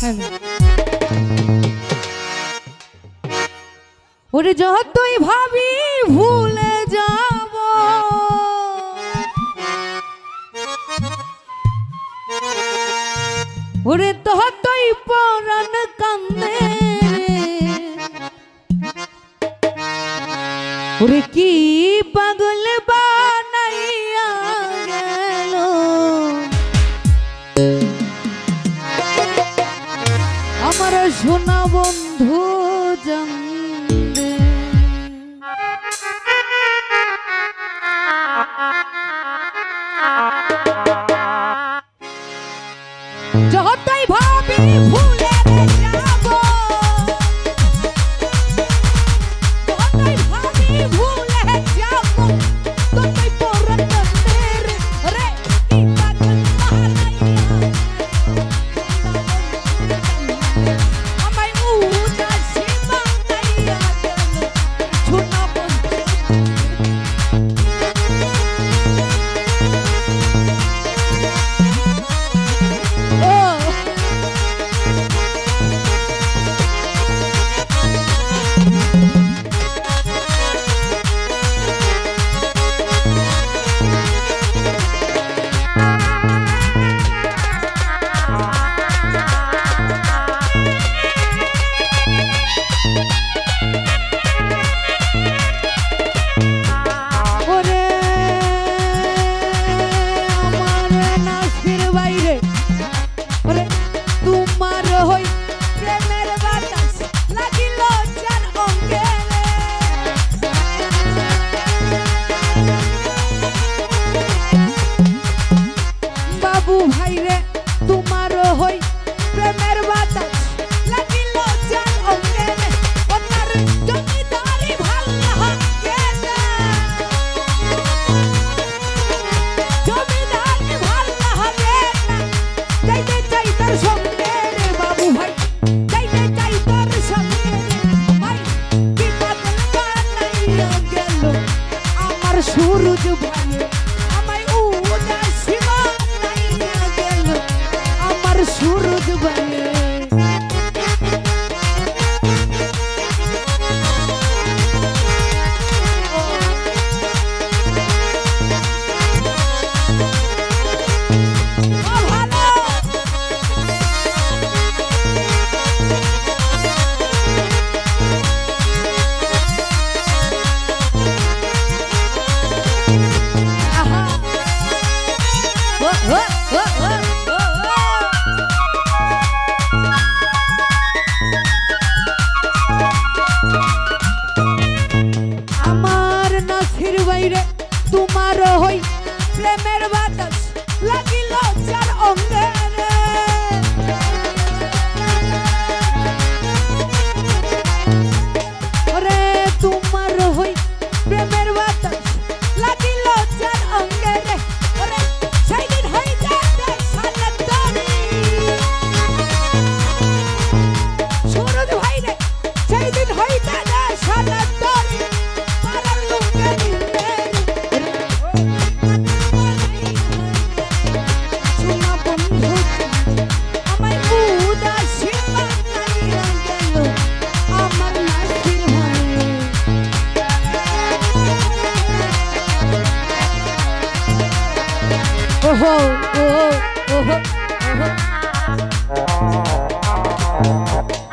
Hello ওরে যতই ভাবি ভুলে যাব। ওরে ততই পরাণ কান্দে। ওরে কি পাগল বানাইয়া আমার সোনা বন্ধু জানবে যতই রে তোমার হই প্রেমের বাতাস। লাগিল চার অঙ্গে ওনার জমিদারি ভালো লাগে জমিদারি ভালো লাগে না যাইতে চাই তার সঙ্গে রে বাবু ভাই, যাইতে চাই তার সঙ্গে ভাই। কি পাগল বানাইয়া গেল আমার সুরজ ভাই Thank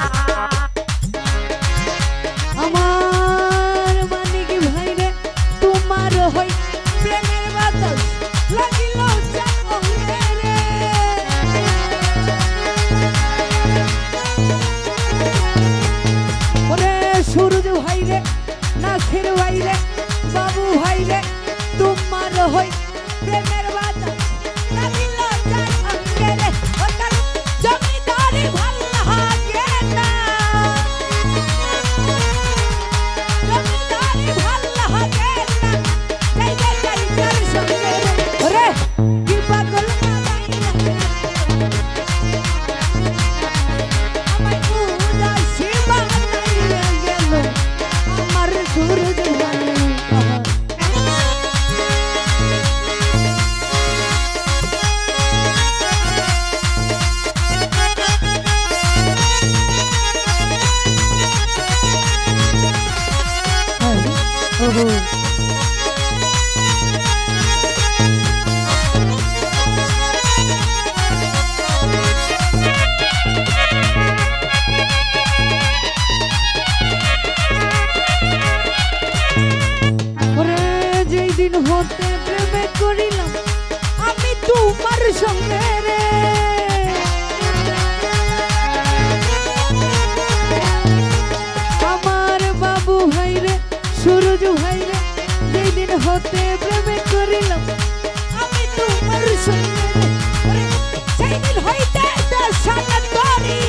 Bravo সেই দিন হতে প্রেমে করিলাম আমি তোমার সঙ্গে সেই দিন হইতে দর্শন করি।